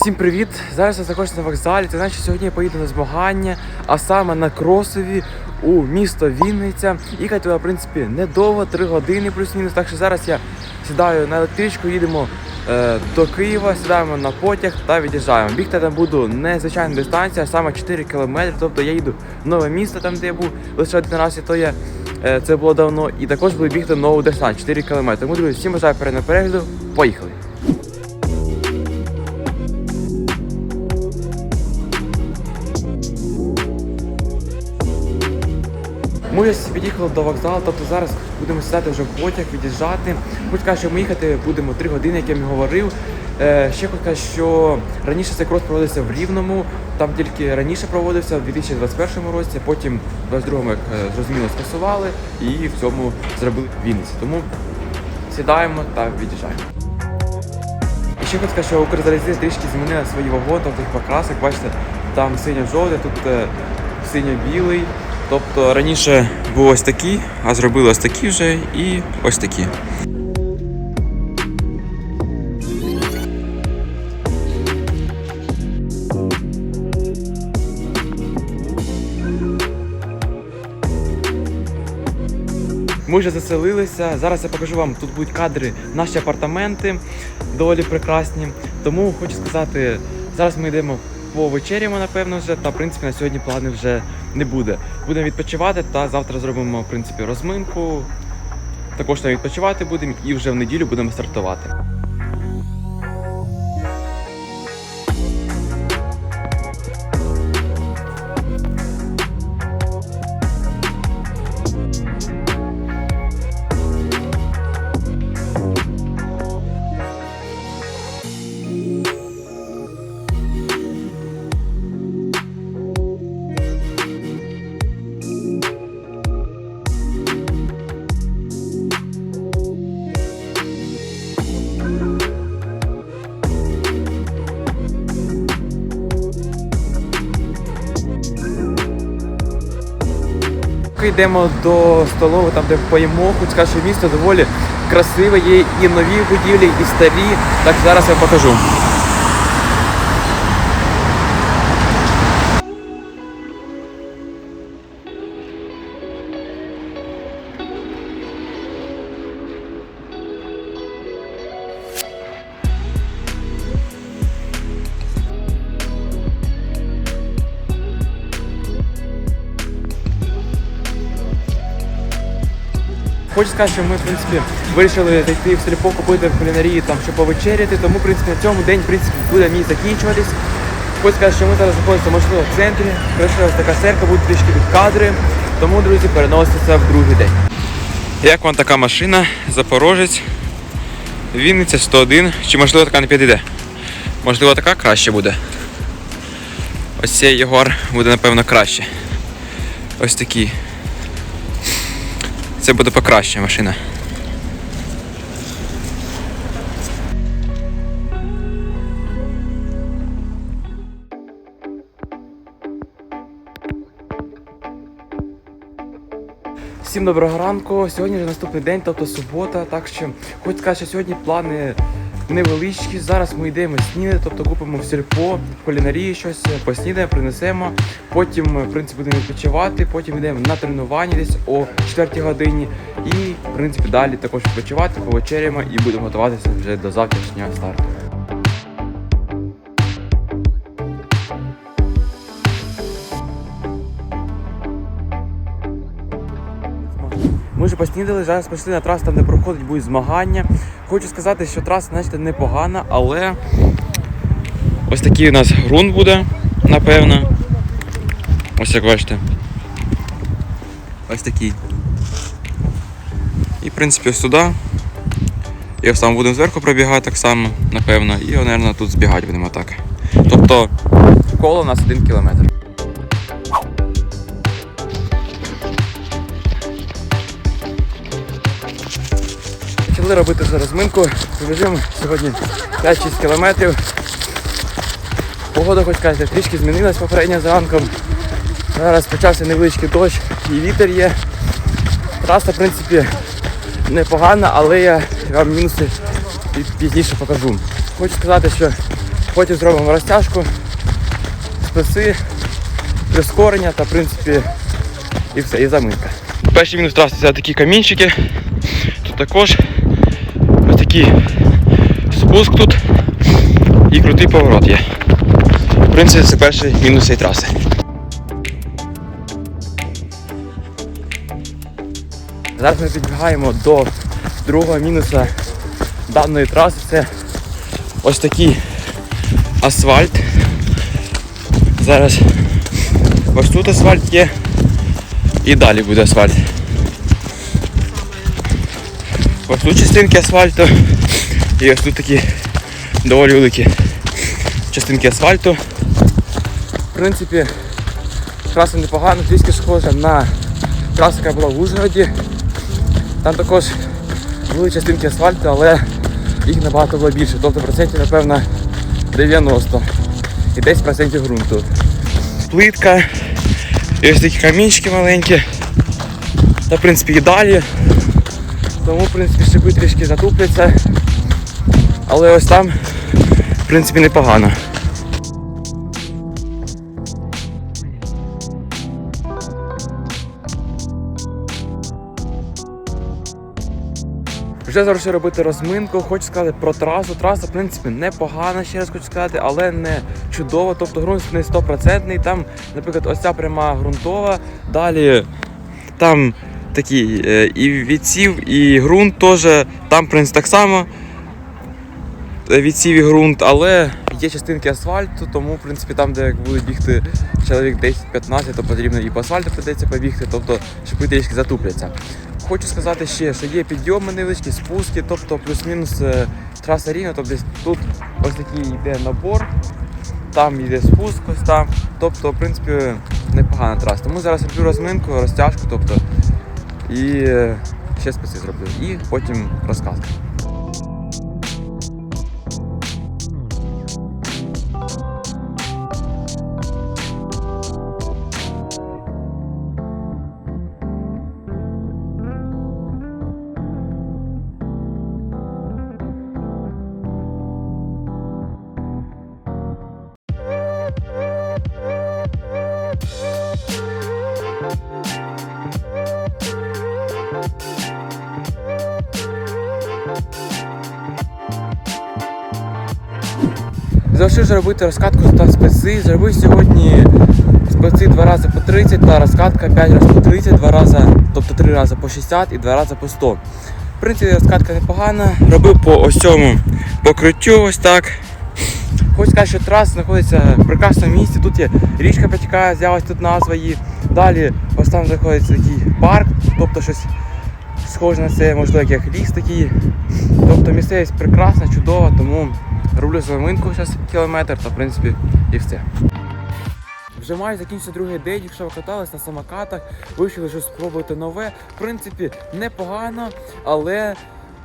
Всім привіт! Зараз я знаходжуся на вокзалі. Це значить, сьогодні я поїду на змагання, а саме на кросові у місто Вінниця. Їхати туди, в принципі, недовго, 3 години плюс-мінус. Так що зараз я сідаю на електричку, їдемо е, до Києва, сідаємо на потяг та від'їжджаємо. Бігти там буду не звичайна дистанція, а саме 4 кілометри. Тобто я їду в нове місто, там де я був лише один раз, і то я. е, Це було давно, і також буду бігти нову дистанцію 4 км. Тому друзі, всім бажаю перегляду. Поїхали! Ми вже під'їхали до вокзалу, тобто зараз будемо сідати вже в потяг, від'їжджати. Хоч кажуть, що ми їхати будемо 3 години, як я їм говорив. Е, ще хоч кажуть, що раніше цей крос проводився в Рівному, там тільки раніше проводився в 2021 році, потім в 22-му, як е, зрозуміло, скасували і в цьому зробили Вінниці. Тому сідаємо та від'їжджаємо. І ще хочу що Укрзалізниця трішки змінила свої вагони, тобто їх покрасок, бачите, там синьо-жовтий, тут е, синьо-білий. Тобто раніше був ось такий, а зробили ось такі вже і ось такі. Ми вже заселилися. Зараз я покажу вам, тут будуть кадри, наші апартаменти доволі прекрасні. Тому хочу сказати, зараз ми йдемо повечеряємо, напевно, вже, та в принципі на сьогодні плани вже не буде. Будемо відпочивати та завтра зробимо в принципі розминку. Також там відпочивати будемо і вже в неділю будемо стартувати. Поки йдемо до столової, там де поїмо, хоч скажу, місто доволі красиве, є і нові будівлі, і старі. Так зараз я покажу. Хочу сказати, що ми, в принципі, вирішили зайти в сільпо, купити в кулінарії, там, щоб повечеряти, тому, в принципі, на цьому день, в принципі, буде мій закінчуватись. Хочу сказати, що ми зараз знаходимося, можливо, в центрі. Ось така серка, будуть трішки від кадри. Тому, друзі, переноситься в другий день. Як вам така машина? Запорожець. Вінниця 101. Чи можливо така не підійде? Можливо, така краще буде. Ось цей Ягуар буде, напевно, краще. Ось такий. Це буде покраща машина. Всім доброго ранку. Сьогодні вже наступний день, тобто субота. Так що хоч сказати, що сьогодні плани невеличкі. Зараз ми йдемо снідати, тобто купимо в сільпо, в кулінарії щось, поснідаємо, принесемо. Потім, в принципі, будемо відпочивати, потім йдемо на тренування десь о 4 годині. І, в принципі, далі також відпочивати, повечеряємо і будемо готуватися вже до завтрашнього старту. Поснідали, зараз пішли на трасу, там де проходить будуть змагання. Хочу сказати, що траса, знаєте, непогана, але ось такий у нас ґрунт буде, напевно. Ось як бачите. Ось такий. І в принципі ось туди. І ось там будемо зверху пробігати так само, напевно. І, мабуть, тут збігати будемо так. Тобто коло у нас один кілометр. Почали робити вже розминку. Пробіжимо сьогодні 5-6 кілометрів. Погода, хоч кажете, трішки змінилась попередньо зранком. Зараз почався невеличкий дощ і вітер є. Траса, в принципі, непогана, але я вам мінуси пізніше покажу. Хочу сказати, що Потім зробимо розтяжку, списи, прискорення та в принципі і все, і заминка. Перший мінус траси це такі камінчики. Тут також такий спуск тут і крутий поворот є. В принципі, це перший мінус цієї траси. Зараз ми підбігаємо до другого мінуса даної траси. Це ось такий асфальт. Зараз ось тут асфальт є і далі буде асфальт. Ось тут частинки асфальту і ось тут такі доволі великі частинки асфальту. В принципі, траса непогана, трішки схожа на трасу, яка була в Ужгороді. Там також були частинки асфальту, але їх набагато було більше. Тобто процентів, напевно, 90 і 10% ґрунту. Плитка, і ось такі камінчики маленькі. Та в принципі і далі. Тому в принципі шипи трішки затупляться. Але ось там в принципі непогано. Вже завершив робити розминку. Хочу сказати про трасу. Траса, в принципі, непогана, ще раз хочу сказати, але не чудова. Тобто ґрунт не 100%. Там, наприклад, ось ця пряма ґрунтова. Далі там такі е, і відсів, і ґрунт теж. Там, в принципі, так само е, відсів і ґрунт, але є частинки асфальту, тому в принципі там, де буде бігти чоловік 10-15, то потрібно і по асфальту придеться побігти, тобто шипи трішки затупляться. Хочу сказати ще, що є підйоми невеличкі, спуски, тобто плюс-мінус е, траса рівна, тобто тут ось такий йде набор, там йде спуск, ось там. Тобто, в принципі, непогана траса. Тому зараз роблю розминку, розтяжку, тобто і ще списи зроблю. І потім розказка. Завершив робити розкатку та списи. Зробив сьогодні списи два рази по 30 та розкатка 5 разів по 30, два рази, тобто 3 рази по 60 і 2 рази по 100. В принципі, розкатка непогана. Робив по ось цьому покриттю ось так. Хочу сказати, що траса знаходиться в прекрасному місці. Тут є річка протікає, з'явилась тут назва її. Далі ось там знаходиться такий парк, тобто щось схоже на це, можливо, як ліс такий. Тобто місцевість прекрасна, чудова, тому роблю заминку зараз кілометр та в принципі і все. Вже майже закінчився другий день, якщо ви катались на самокатах, вирішили щось спробувати нове. В принципі, непогано, але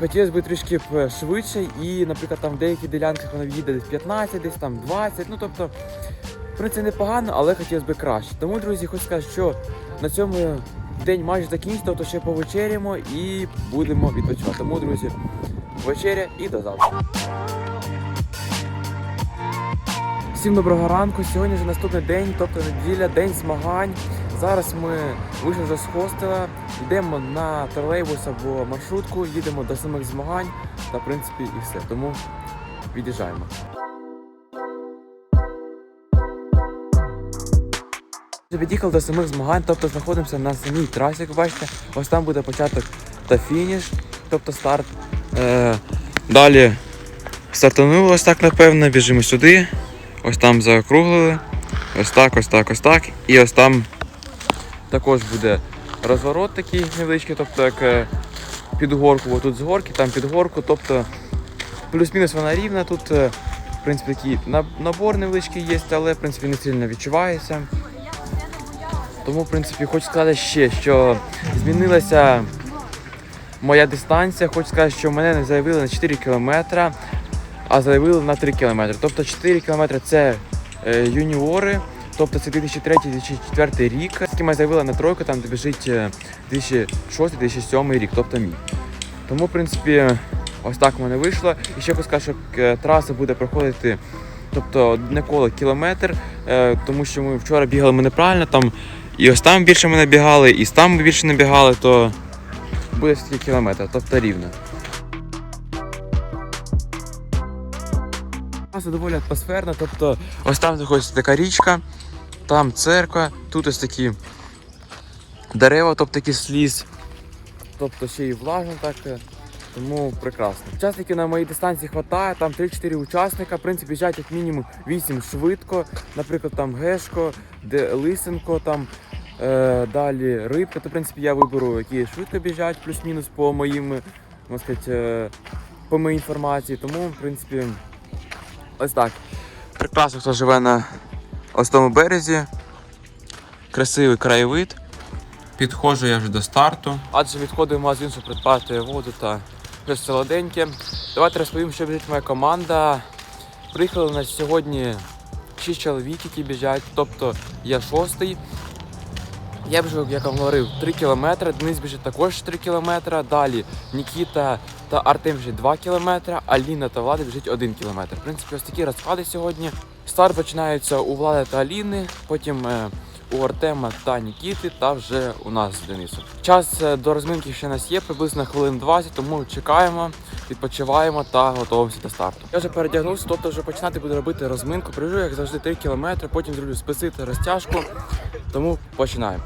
хотілося б трішки швидше. І, наприклад, там в деяких ділянках воно їде десь 15, десь там 20. Ну тобто, в принципі, непогано, але хотілося б краще. Тому, друзі, хочу сказати, що на цьому день майже закінчиться, тобто ще повечеряємо і будемо відпочивати. Тому, друзі, вечеря і до завтра. Всім доброго ранку. Сьогодні вже наступний день, тобто неділя, день змагань. Зараз ми вийшли вже з хостела, йдемо на тролейбус або маршрутку, їдемо до самих змагань та в принципі і все. Тому від'їжджаємо. Під'їхали до самих змагань, тобто знаходимося на самій трасі, як бачите. Ось там буде початок та фініш, тобто старт. Е, далі стартанули ось так, напевно, біжимо сюди. Ось там заокруглили. Ось так, ось так, ось так. І ось там також буде розворот такий невеличкий, тобто як е, під горку, бо тут з горки, там під горку. Тобто плюс-мінус вона рівна. Тут е, в принципі такий на- набор невеличкий є, але в принципі не сильно відчувається. Тому, в принципі, хочу сказати ще, що змінилася моя дистанція. Хочу сказати, що мене не заявили на 4 кілометри, а заявили на 3 кілометри. Тобто 4 кілометри це е, юніори, тобто це 2003-2004 рік. З ким я заявила на тройку, там біжить е, 2006-2007 рік, тобто мій. Тому, в принципі, ось так в мене вийшло. І ще хочу сказати, що е, траса буде проходити тобто одне коло кілометр, е, тому що ми вчора бігали ми неправильно, там і ось там більше ми набігали, і там ми більше набігали, то буде все-таки кілометр, тобто рівно. Це доволі атмосферно, тобто ось там знаходиться така річка, там церква, тут ось такі дерева, тобто такий сліз, тобто ще й влажно так. е, Тому прекрасно. Учасників на моїй дистанції вистачає, там 3-4 учасника. В принципі, біжать як мінімум 8 швидко. Наприклад, там Гешко, де Лисенко, там е, далі Рибка. То, в принципі, я виберу, які швидко біжать, плюс-мінус по моїм, можна сказати, е, по моїй інформації. Тому, в принципі, ось так. Прекрасно, хто живе на ось тому березі. Красивий краєвид. Підходжу я вже до старту. Адже відходив магазин, щоб придбати воду та щось солоденьке. Давайте розповім, що біжить моя команда. Приїхали на сьогодні 6 чоловік, які біжать, тобто я шостий. Я біжу, як вам говорив, 3 кілометри, Денис біжить також 3 кілометри. Далі Нікіта та Артем біжить 2 кілометри, Аліна та Влада біжить 1 кілометр. В принципі, ось такі розклади сьогодні. Старт починається у Влади та Аліни, потім е, у Артема та Нікіти, та вже у нас з Денисом. Час е, до розминки ще нас є, приблизно хвилин 20, тому чекаємо, відпочиваємо та готуємося до старту. Я вже передягнувся, тобто вже починати буду робити розминку. Прибіжу, як завжди, 3 кілометри, потім зроблю списи та розтяжку. Тому починаємо.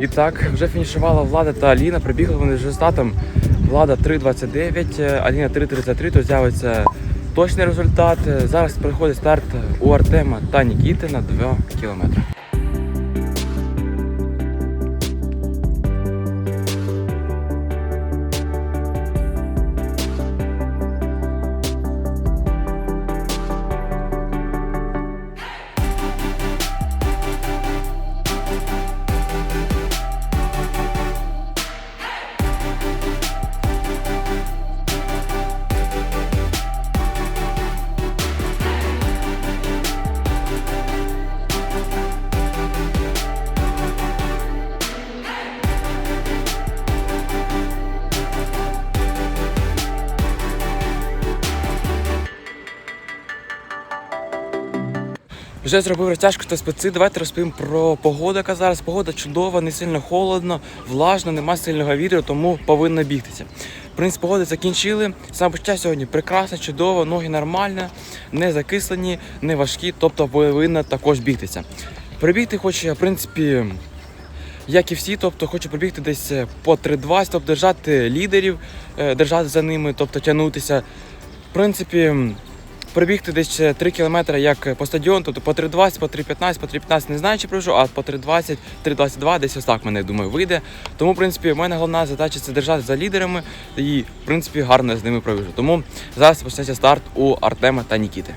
І так, вже фінішувала Влада та Аліна. Прибігли вони з результатом Влада 3.29, е, Аліна 3.33, то з'явиться точний результат. Е, Зараз приходить старт у Артема та Нікіти на 2 кілометри. Вже зробив розтяжку та специ. Давайте розповім про погоду, яка зараз. Погода чудова, не сильно холодно, влажно, нема сильного вітру, тому повинно бігтися. В принципі, погоди закінчили. Саме почуття сьогодні прекрасно, чудово, ноги нормально, не закислені, не важкі, тобто повинно також бігтися. Прибігти хочу я, в принципі, як і всі, тобто хочу пробігти десь е, по 3.20, тобто держати лідерів, е, держати за ними, тобто тягнутися. В принципі, пробігти десь 3 кілометри як по стадіону, тобто по 3.20, по 3.15, по 3.15 не знаю, чи пройшов, а по 3.20, 3.22 десь ось так мене думаю вийде. Тому, в принципі, в мене головна задача це держати за лідерами і, в принципі, гарно з ними пробіжу. Тому зараз почнеться старт у Артема та Нікіти.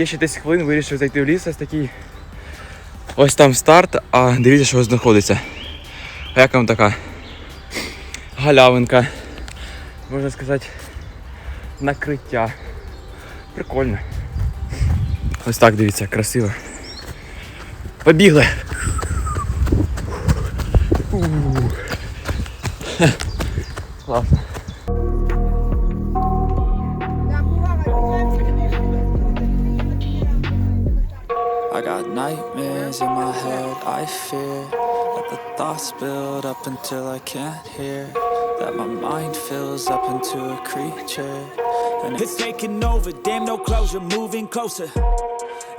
Є ще 10 хвилин, вирішив зайти в ліс, ось такий. Ось там старт, а дивіться, що знаходиться. А як вам така галявинка, можна сказати, накриття. Прикольно. Ось так дивіться, красиво. Побігли. Класно. Nightmares in my head, I fear That the thoughts build up until I can't hear. That my mind fills up into a creature. And it's taking over, damn, no closure, moving closer.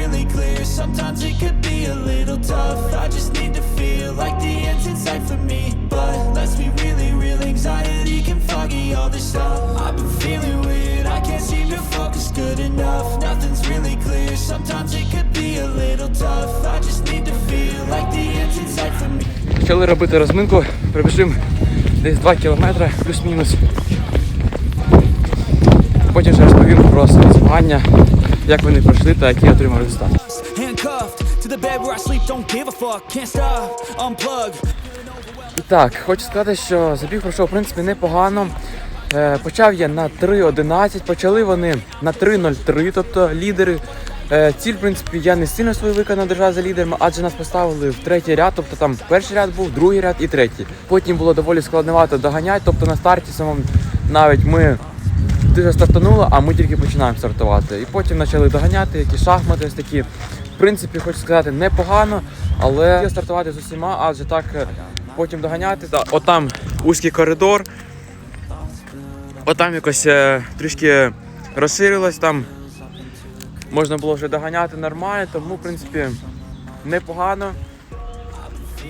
really clear, sometimes it could be a little tough. I just need to feel like the end's in sight for me. But let's be really real, anxiety can foggy all this stuff. I've been feeling weird, I can't seem to focus good enough. Nothing's really clear, sometimes it could be a little tough. I just need to feel like the end's in sight for me. Почали робити розминку, прибіжимо десь 2 кілометри, плюс-мінус. Потім ще розповім про свої змагання, як вони пройшли та який я отримав результат. І так, хочу сказати, що забіг пройшов в принципі непогано. Е, почав я на 3.11, почали вони на 3.03, тобто лідери. Е, ціль, в принципі, я не сильно свою виконав держав за лідерами, адже нас поставили в третій ряд, тобто там перший ряд був, другий ряд і третій. Потім було доволі складновато доганяти, тобто на старті самому навіть ми дуже стартанули, а ми тільки починаємо стартувати. І потім почали доганяти, які шахмати ось такі. В принципі, хочу сказати, непогано, але стартувати з усіма, адже так е, потім доганяти. Та, отам вузький коридор, отам якось е, трішки розширилось, там можна було вже доганяти нормально, тому в принципі непогано.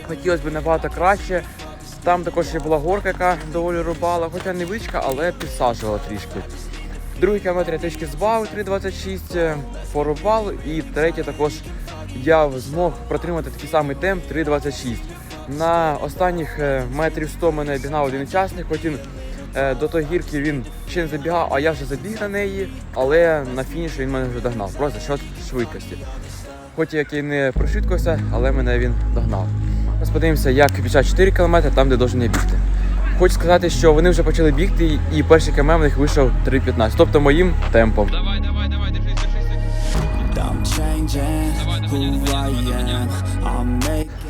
Хотілося б набагато краще. Там також ще була горка, яка доволі рубала, хоча невеличка, але підсаджувала трішки. Другий кілометр я трішки збавив 3.26, е, порубав, і третій також я змог протримати такий самий темп 3.26. На останніх е, метрів 100 мене обігнав один учасник, він е, до тої гірки він ще не забігав, а я вже забіг на неї, але на фініші він мене вже догнав, просто за швидкості. Хоч як і не прошвидкувався, але мене він догнав. Зараз подивимося, як біжать 4 км там, де должен я бігти. Хочу сказати, що вони вже почали бігти, і перший км в них вийшов 3.15, тобто моїм темпом. Давай, давай, давай, держись, держись.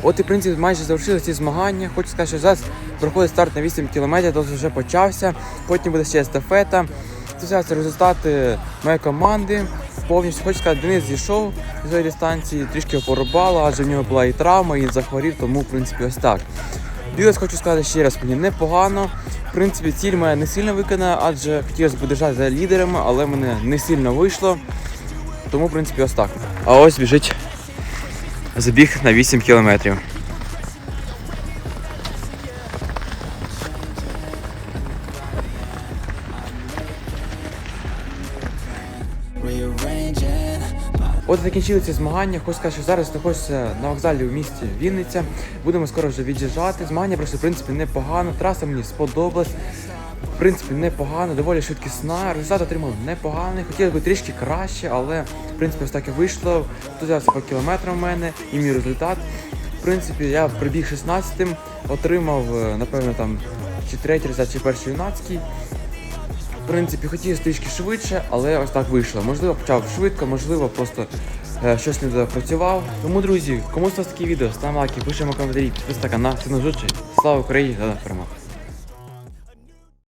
От і в принципі майже завершилися ці змагання. Хочу сказати, що зараз проходить старт на 8 км, тобто вже почався. Потім буде ще естафета. Це все результати моєї команди. Повністю хочу сказати, Денис зійшов з цієї дистанції, трішки порубало, адже в нього була і травма, і захворів, тому в принципі ось так. Білес хочу сказати ще раз, мені непогано. В принципі, ціль моя не сильно виконана, адже хотілося б держати за лідерами, але мене не сильно вийшло. Тому, в принципі, ось так. А ось біжить забіг на 8 кілометрів. От і закінчили ці змагання. Хочу сказати, що зараз знаходжуся на вокзалі у місті Вінниця. Будемо скоро вже від'їжджати. Змагання пройшли, в принципі, непогано. Траса мені сподобалась. В принципі, непогано, доволі швидкісна. Результат отримав непоганий. Хотілося б трішки краще, але в принципі ось так і вийшло. Тут взявся по кілометрам в мене і мій результат. В принципі, я прибіг 16-м, отримав, е, напевно, там чи третій результат, чи перший юнацький. В принципі, хотілося трішки швидше, але ось так вийшло. Можливо, почав швидко, можливо, просто е, щось не допрацював. Тому, друзі, кому сподобалось таке відео, ставимо лайки, пишемо коментарі, підписуйтесь на зустрічі. Слава Україні та перемога!